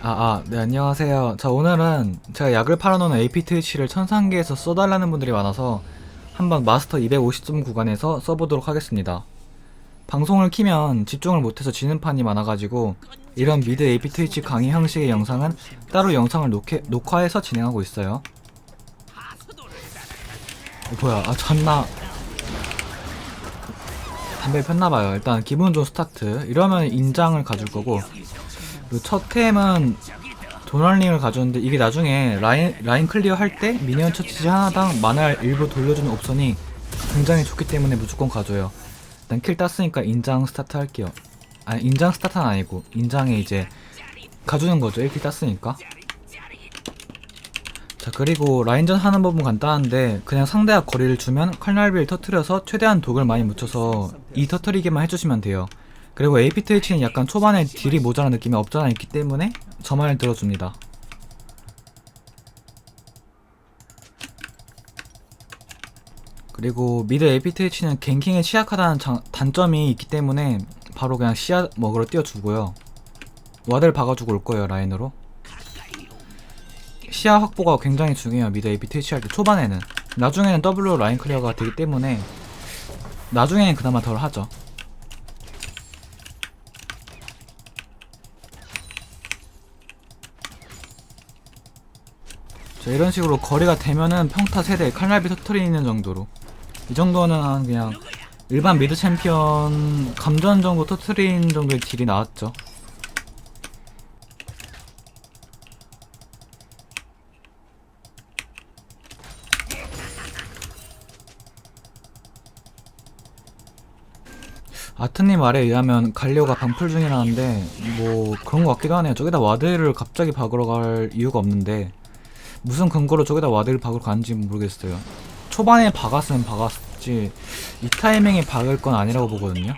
아, 아, 네, 안녕하세요. 자, 오늘은 제가 약을 팔아놓은 AP 트위치를 천상계에서 써달라는 분들이 많아서 한번 마스터 250점 구간에서 써보도록 하겠습니다. 방송을 키면 집중을 못해서 지는 판이 많아가지고 이런 미드 AP 트위치 강의 형식의 영상은 따로 영상을 녹해, 녹화해서 진행하고 있어요. 어, 뭐야, 아, 잤나. 담배 폈나봐요. 일단 기분 좋은 스타트. 이러면 인장을 가줄 거고 첫 템은 도널링을 가져오는데 이게 나중에 라인, 라인 클리어 할 때 미니언 처치지 하나당 만화를 일부 돌려주는 옵션이 굉장히 좋기 때문에 무조건 가져요. 일단 킬 땄으니까 인장 스타트 할게요. 아니 인장 스타트는 아니고 인장에 이제 가주는 거죠. 1킬 땄으니까. 자 그리고 라인전 하는 법은 간단한데 그냥 상대가 거리를 주면 칼날비를 터트려서 최대한 독을 많이 묻혀서 이 터트리게만 해주시면 돼요. 그리고 AP 트위치는 약간 초반에 딜이 모자란 느낌이 없잖아 있기 때문에 저만을 들어줍니다. 그리고 미드 AP 트위치는 갱킹에 취약하다는 장- 단점이 있기 때문에 바로 그냥 시야 먹으러 띄워주고요. 와드를 박아주고 올 거예요 라인으로. 시야 확보가 굉장히 중요해요 미드 AP 트위치 할 때 초반에는. 나중에는 W 라인 클리어가 되기 때문에 나중에는 그나마 덜 하죠. 자, 이런 식으로 거리가 되면은 평타 세대 칼날비 터트리는 정도로. 이 정도는 한 그냥 일반 미드 챔피언 감전 정도 터트린 정도의 딜이 나왔죠. 아트님 말에 의하면 갈리오가 방풀 중이라는데 뭐 그런 것 같기도 하네요. 저기다 와드를 갑자기 박으러 갈 이유가 없는데 무슨 근거로 저기다 와드를 박으러 가는지 모르겠어요. 초반에 박았으면 박았지 이 타이밍에 박을 건 아니라고 보거든요.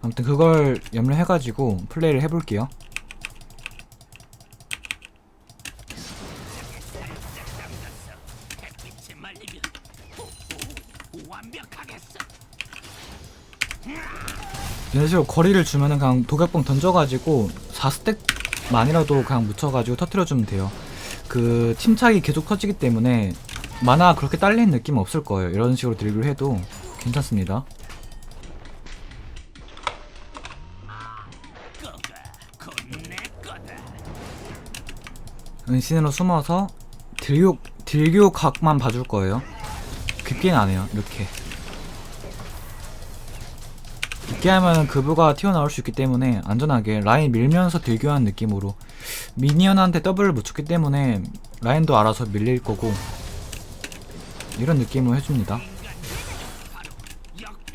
아무튼 그걸 염려해가지고 플레이를 해볼게요. 이런 식으로 거리를 주면은 그냥 독약봉 던져가지고 4스택만이라도 그냥 묻혀가지고 터트려주면 돼요. 그 침착이 계속 터지기 때문에 만화 그렇게 딸리는 느낌 없을 거예요. 이런 식으로 드리블 해도 괜찮습니다. 은신으로 숨어서 딜교 딜교 각만 봐줄 거예요. 깊게는 안 해요. 이렇게. 깊게 하면 그부가 튀어나올 수 있기 때문에 안전하게 라인 밀면서 딜교하는 느낌으로 미니언한테 더블을 묻혔기 때문에 라인도 알아서 밀릴 거고 이런 느낌으로 해줍니다.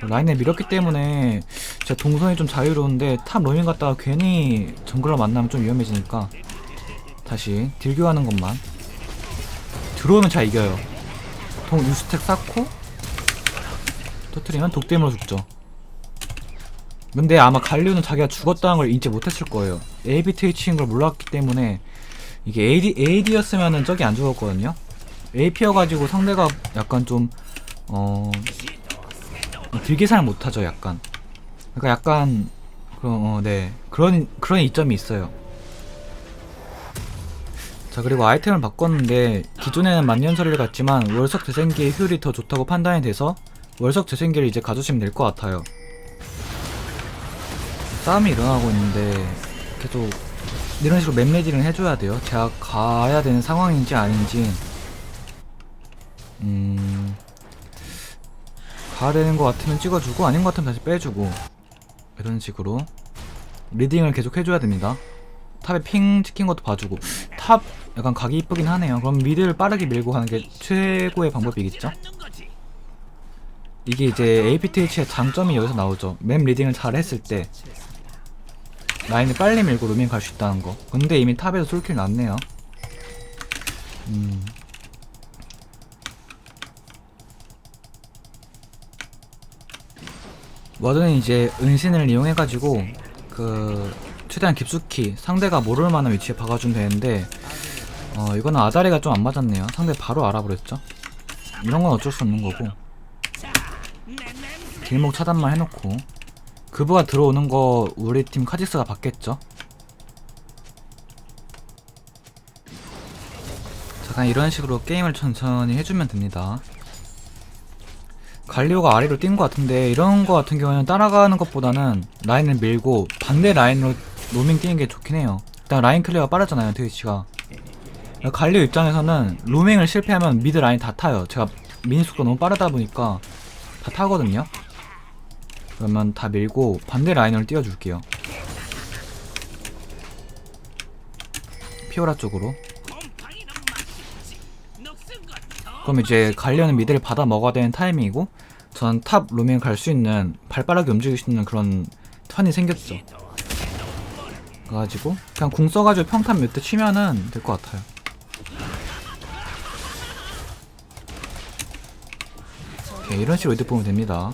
라인에 밀었기 때문에 제 동선이 좀 자유로운데 탑 로밍 갔다가 괜히 정글러 만나면 좀 위험해지니까 다시 딜교하는 것만. 들어오면 잘 이겨요. 보통 유스택 쌓고 터트리면 독대으로 죽죠 근데 아마 갈리오는 자기가 죽었다는 걸 인지 못했을 거예요. AB 트위치인 걸 몰랐기 때문에 이게 AD, AD였으면은 저기 안 죽었거든요. AP여가지고 상대가 약간 좀, 어, 딜계산을 못하죠, 약간. 그러니까 약간, 그런, 어, 네. 그런, 그런 이점이 있어요. 자, 그리고 아이템을 바꿨는데, 기존에는 만년설이를 갔지만, 월석 재생기의 효율이 더 좋다고 판단이 돼서, 월석 재생기를 이제 가주시면 될 것 같아요. 싸움이 일어나고 있는데 계속 이런 식으로 맵레디를 해줘야 돼요. 제가 가야 되는 상황인지 아닌지 음 가야 되는 것 같으면 찍어주고 아닌 것 같으면 다시 빼주고 이런 식으로 리딩을 계속 해줘야 됩니다. 탑에 핑 찍힌 것도 봐주고 탑 약간 각이 이쁘긴 하네요. 그럼 미드를 빠르게 밀고 가는 게 최고의 방법이겠죠? 이게 이제 APTH의 장점이 여기서 나오죠. 맵 리딩을 잘 했을 때 라인을 빨리 밀고 루밍 갈 수 있다는 거. 근데 이미 탑에서 솔킬 났네요. 음. 와드는 이제 은신을 이용해가지고 그 최대한 깊숙이 상대가 모를 만한 위치에 박아주면 되는데 어 이거는 아다리가 좀 안 맞았네요. 상대 바로 알아버렸죠. 이런 건 어쩔 수 없는 거고 길목 차단만 해놓고 그부가 들어오는 거 우리 팀 카직스가 봤겠죠? 자, 그냥 이런 식으로 게임을 천천히 해주면 됩니다. 갈리오가 아래로 뛴 것 같은데 이런 거 같은 경우에는 따라가는 것보다는 라인을 밀고 반대 라인으로 로밍 뛰는 게 좋긴 해요. 일단 라인 클리어가 빠르잖아요, 트위치가. 갈리오 입장에서는 로밍을 실패하면 미드 라인 다 타요. 제가 미니 속도 너무 빠르다 보니까 다 타거든요. 그러면 다 밀고 반대 라인을 띄워줄게요. 피오라 쪽으로. 그럼 이제 갈려는 미드를 받아 먹어야 되는 타이밍이고 저는 탑 로밍 갈 수 있는 발빠르게 움직일 수 있는 그런 턴이 생겼죠. 그래가지고 그냥 궁 써가지고 평탄 몇 대 치면은 될 것 같아요. 이런 식으로 이득 보면 됩니다.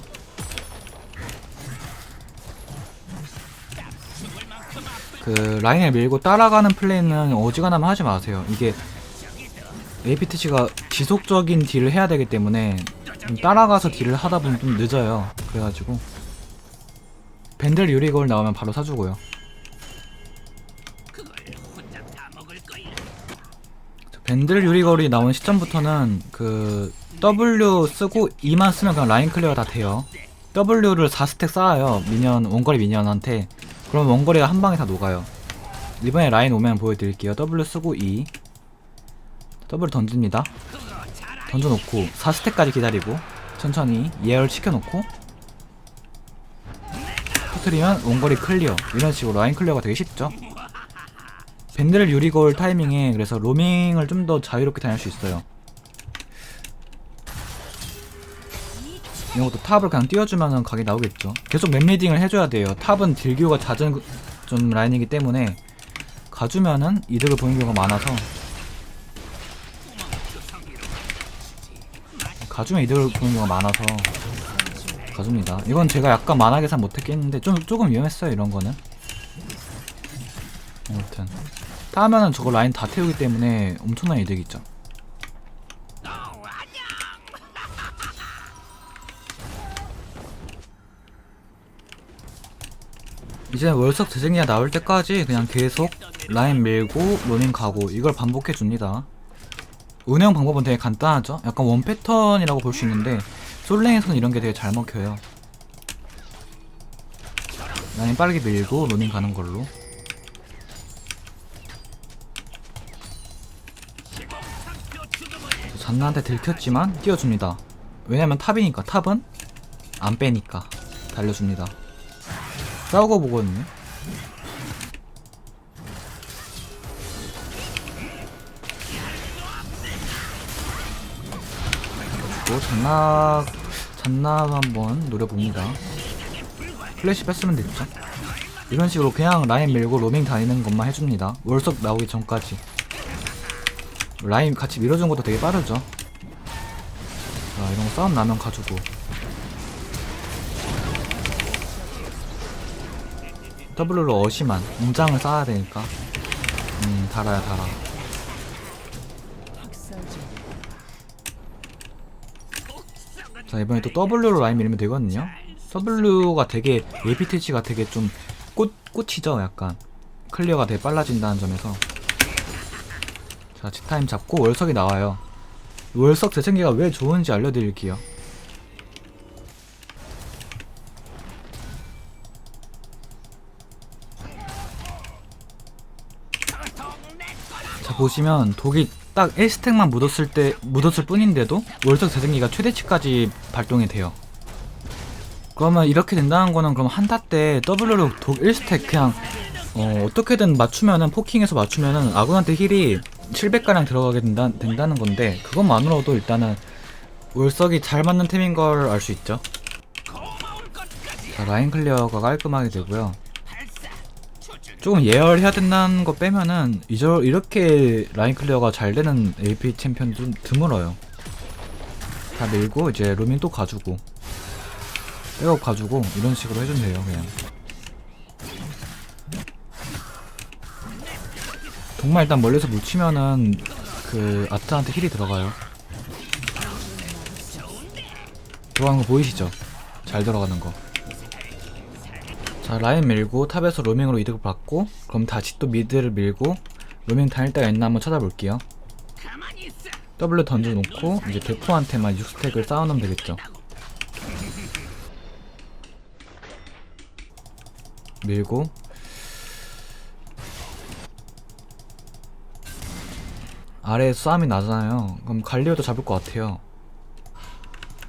그 라인을 밀고 따라가는 플레이는 어지간하면 하지 마세요. 이게 APTC가 지속적인 딜을 해야 되기 때문에 좀 따라가서 딜을 하다 보면 좀 늦어요. 그래가지고 밴들 유리걸 나오면 바로 사주고요. 밴들 유리걸이 나온 시점부터는 그 W 쓰고 E만 쓰면 그냥 라인 클리어가 다 돼요. W를 4스택 쌓아요. 미니언 원거리 미니언한테 그럼 원거리가 한 방에 다 녹아요. 이번에 라인 오면 보여드릴게요. W 쓰고 E W 던집니다. 던져놓고 4스택까지 기다리고 천천히 예열 시켜놓고 터트리면 원거리 클리어 이런 식으로 라인 클리어가 되게 쉽죠. 밴드를 유리걸 타이밍에 그래서 로밍을 좀 더 자유롭게 다닐 수 있어요. 이런 것도 탑을 그냥 띄워주면은 각이 나오겠죠. 계속 맵리딩을 해줘야 돼요. 탑은 딜교가 잦은 좀 라인이기 때문에 가주면은 이득을 보는 경우가 많아서 가주면 이득을 보는 경우가 많아서 가줍니다. 이건 제가 약간 만화 계산 못했겠는데 좀 조금 위험했어요 이런 거는. 아무튼 따면은 저거 라인 다 태우기 때문에 엄청난 이득이 있죠. 이제 월석 재생이가 나올 때까지 그냥 계속 라인 밀고 로밍 가고 이걸 반복해 줍니다. 운영 방법은 되게 간단하죠. 약간 원 패턴이라고 볼 수 있는데 솔랭에서는 이런 게 되게 잘 먹혀요. 라인 빠르게 밀고 로밍 가는 걸로. 잔나한테 들켰지만 띄워줍니다. 왜냐면 탑이니까 탑은 안 빼니까 달려줍니다. 싸우고 보거든요. 그리고 잔납 잔납 한번 노려봅니다. 플래시 뺐으면 됐죠. 이런 식으로 그냥 라인 밀고 로밍 다니는 것만 해줍니다. 월석 나오기 전까지. 라인 같이 밀어준 것도 되게 빠르죠. 자, 이런 거 싸움 나면 가지고. W로 어시만 인장을 쌓아야 되니까. 음, 달아야 달아. 자, 이번에 또 W로 라인 밀면 되거든요. W가 되게 APTC가 되게 좀 꽃, 꽃이죠, 약간. 클리어가 되게 빨라진다는 점에서. 자, 치타임 잡고 월석이 나와요. 월석 재생기가 왜 좋은지 알려드릴게요. 자, 보시면 독이 딱 1스택만 묻었을 때, 묻었을 뿐인데도 월석 재생기가 최대치까지 발동이 돼요. 그러면 이렇게 된다는 거는 그럼 한타 때 W로 독 1스택 그냥 어, 어떻게든 맞추면은 포킹해서 맞추면은 아군한테 힐이 700가량 들어가게 된다, 된다는 건데 그것만으로도 일단은 월석이 잘 맞는 템인 걸 알 수 있죠. 자, 라인 클리어가 깔끔하게 되고요. 조금 예열해야 된다는 거 빼면은 이저 이렇게 라인 클리어가 잘 되는 AP 챔피언 좀 드물어요. 다 밀고 이제 로밍 또 가주고 백업 가지고 이런 식으로 해주면 돼요 그냥. 정말 일단 멀리서 묻히면은 그 아트한테 힐이 들어가요. 들어가는 거 보이시죠? 잘 들어가는 거. 자 라인 밀고 탑에서 로밍으로 이득을 받고 그럼 다시 또 미드를 밀고 로밍 다닐 때가 있나 한번 찾아볼게요. W 던져놓고 이제 대포한테만 6스택을 쌓아놓으면 되겠죠. 밀고 아래에 싸움이 나잖아요. 그럼 갈리오도 잡을 것 같아요.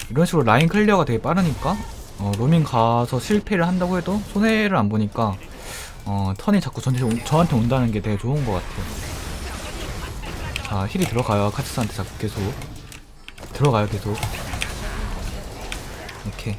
이런 식으로 라인 클리어가 되게 빠르니까 어, 로밍 가서 실패를 한다고 해도 손해를 안 보니까 어, 턴이 자꾸 전체 저한테 온다는 게 되게 좋은 것 같아요. 자 힐이 들어가요. 카츠스한테 자꾸 계속. 들어가요 계속. 이렇게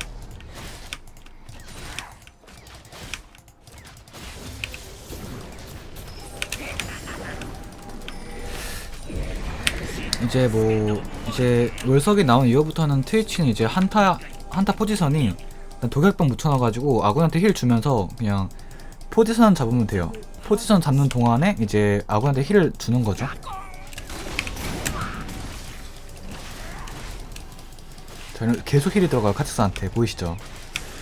이제 뭐 이제 월석이 나온 이후부터는 트위치는 이제 한타 한타 포지션이 일단 독약병 묻혀놔가지고 아군한테 힐 주면서 그냥 포지션 잡으면 돼요. 포지션 잡는 동안에 이제 아군한테 힐을 주는 거죠. 저는 계속 힐이 들어가요 카츠스한테 보이시죠?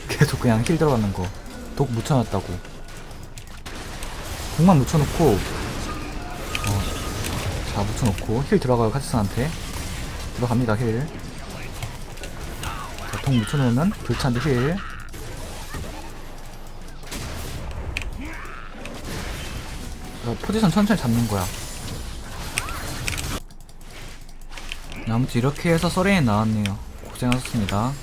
계속 그냥 힐 들어가는 거. 독 묻혀놨다고. 독만 묻혀놓고 어, 자 묻혀놓고 힐 들어가요 카츠스한테 들어갑니다 힐. 자, 독 묻혀놓으면 불찬데 힐. 어, 포지션 천천히 잡는 거야. 아무튼 이렇게 해서 서레인 나왔네요. 고생하셨습니다.